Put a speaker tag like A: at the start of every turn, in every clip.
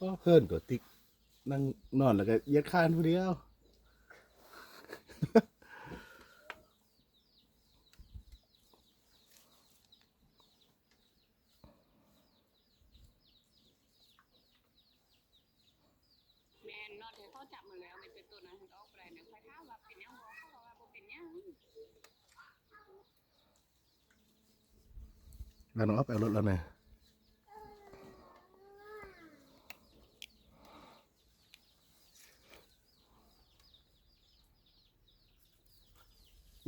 A: ก็เพิ่นก็ติ๊กนั่งนอนแล้วก็เหย็ดคานผู้เดียว
B: แม่นเนอเธอเขาจับมาแล้วไม่เป็นตัวนั้นเขาออกไปเนี่ยใครถามว่าเป็นหยังบ่เขาบอกว่าบ่เป็นหยัง
A: แล้วน้องเอาไปเอารถแล้วเนี่ย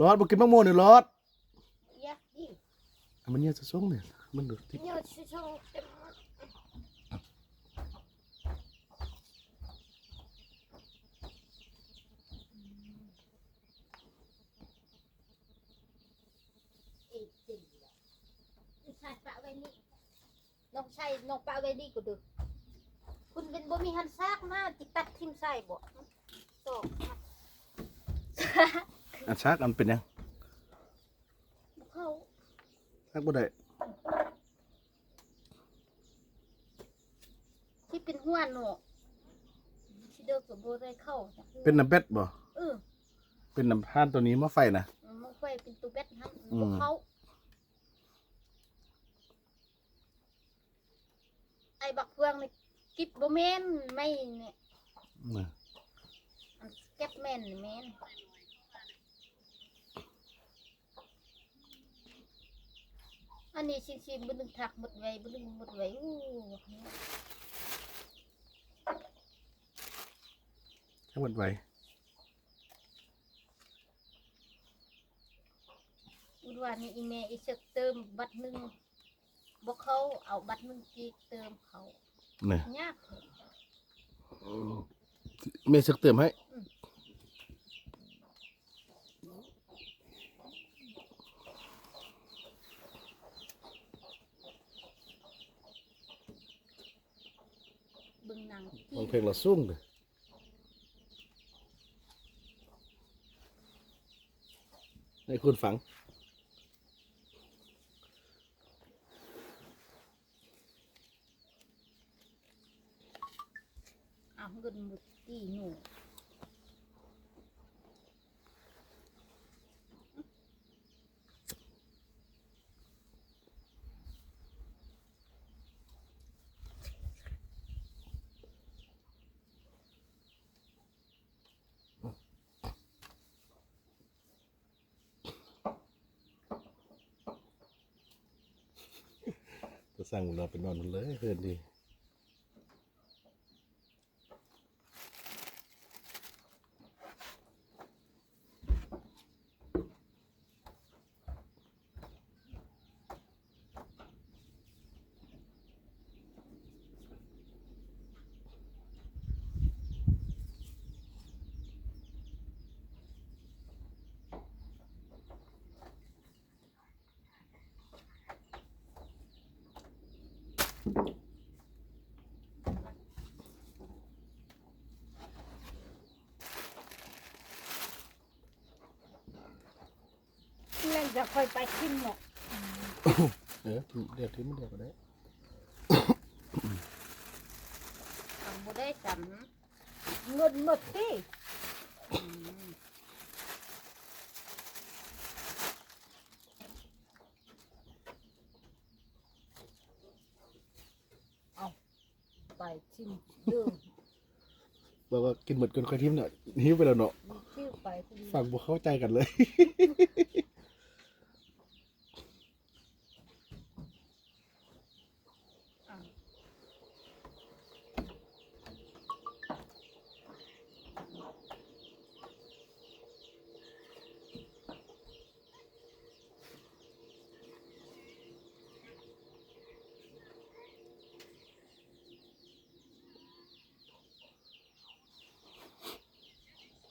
A: รอดบ่กินมะม่วงนี่รอด
C: Ja, die.
A: อะมันเนี่ยจะส่งเนี่ยมันดูติ๊ก
C: Ja, het is zo. อีกจริงเลยลูกชายปะไว้นี่น้องชายน้องปะไว้นี่ก็ดูคุณเป็นบ่มีหันซากมาจิตัดทิมใส่บ่โต
A: อันชักอันเป็นยัง
C: บ่เข้า
A: ชักบ่ได้
C: ที่เป็นหัวหนูที่เดินกับบ่ได้เข้าจ้ะ
A: เป็นน้ำเป็ดบ่
C: เออ
A: เป็นน้ำท่านตัวนี้มาไฟนะ
C: มันค่อยเป็นตัวเบ็ดหัน
A: อืม
C: บ่เข้าไอ้บักเฟืองนี่กิบบ่แม่นไม่เนี่ย
A: น่ะ
C: อันเก็บแม่นนี่แม่น อันนี้ชิชิบ่นึงถักหมดไว้บ่นึงหมดไว้อู้
A: ชักหมดไว
C: อุดว่านี่อีแม่อีเสกเติมบัตรหนึงบ่เข้าเอาบัตรหนึงกีกเติมเขา
A: เนี่ย
C: ยาก
A: เมย์ซึกเติมให้
C: เบิ่งหนัง
A: ลองเพลงละสุ้งเลยให้คุณฝัง
C: เอาเงินหมดตีหนู
A: จะสั่นเราเป็นนอนมันเลยเพื่อนดี
C: เล่นจะค่อยไปกินหมก
A: เออเดี๋ยวทิ้งมันเดี๋ยวก็ได้
C: ทำบ่ได้จำเงินหมดที่เอาไป ชิมเดิม
A: บอกว่ากินหมดกันค่อยทิ้งเนาะหิวไปแล้วเนาะ
C: ชื่อไปพอดี
A: ฟังบ่เข้าใจกันเลย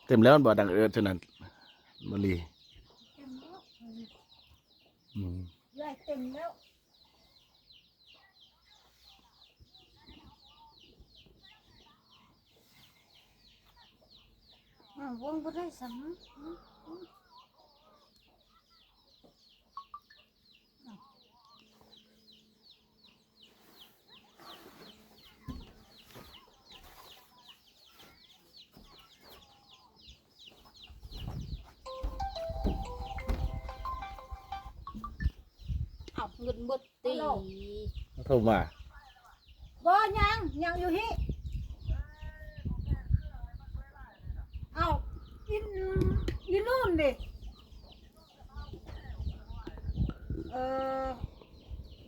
A: เต็มแล้วมันบ่ดังเอิดเท่านั้นมา
C: รี
A: อืม
C: ยายเต็มแล้วอ่าวงบ่ได้สำ เอาเงินเบิดตี
A: โทรมา
D: บ่ยังยังอยู่ฮิเอาอินอินนู่นดิเออ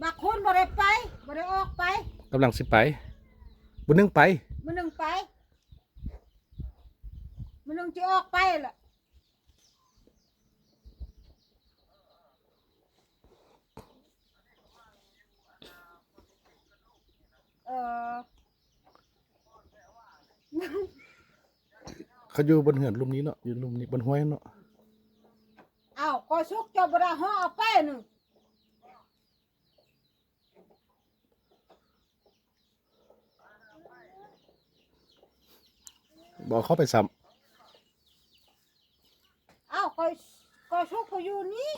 D: บางคนบ่ได้ไปบ่ได้ออกไป
A: กำลังสิไปบุญนึงไป
D: มันนึงไปมันนึงจะออกไปล่ะ เออ
A: เขาอยู่บนเหือนลุมนี้เนาะอยู่ลุมนี้บนห้วยเนาะ
D: อ้าวก็สุกเจบราห่อเอาไปหนึ่ง
A: บอกเขาไปซ้
D: อ้าวก็ก็สุกเขาอยู่นี่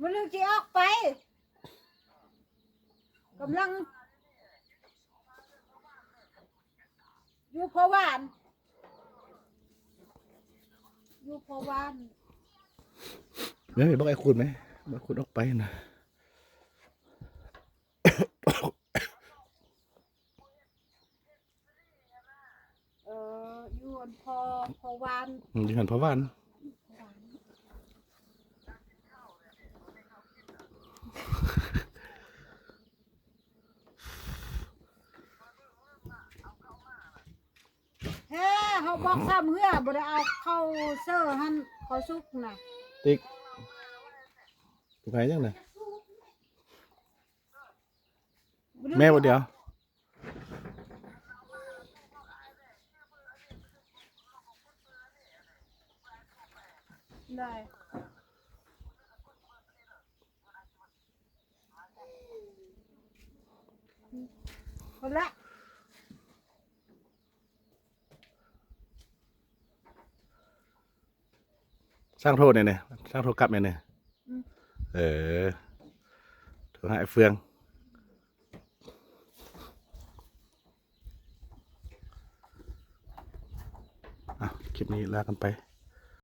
D: มันนึงจะออกไปกำลัง อยู่พอวาน อยู่พอวานำ
A: เนี่ยบอกไอ้คุณไหมบอกคุณออกไปนะ
D: เอออยู่อันพอพอวาน
A: อืมอยู่หันพระวัน
D: เฮ้ เขาบอกซ้ำเหือบ่ได้เอาเข้าเสื้อหันเขาสุกน่ะ
A: ติ๊กถูกไหมยังไงแม่วันเดียว
D: ได้คนละ
A: สร้างโทษเนี่ยเนี่ยสร้างโทษกลับเนี่ยเนี่ยเออโทรหาไอ้เฟืองอะคลิปนี้ลากันไป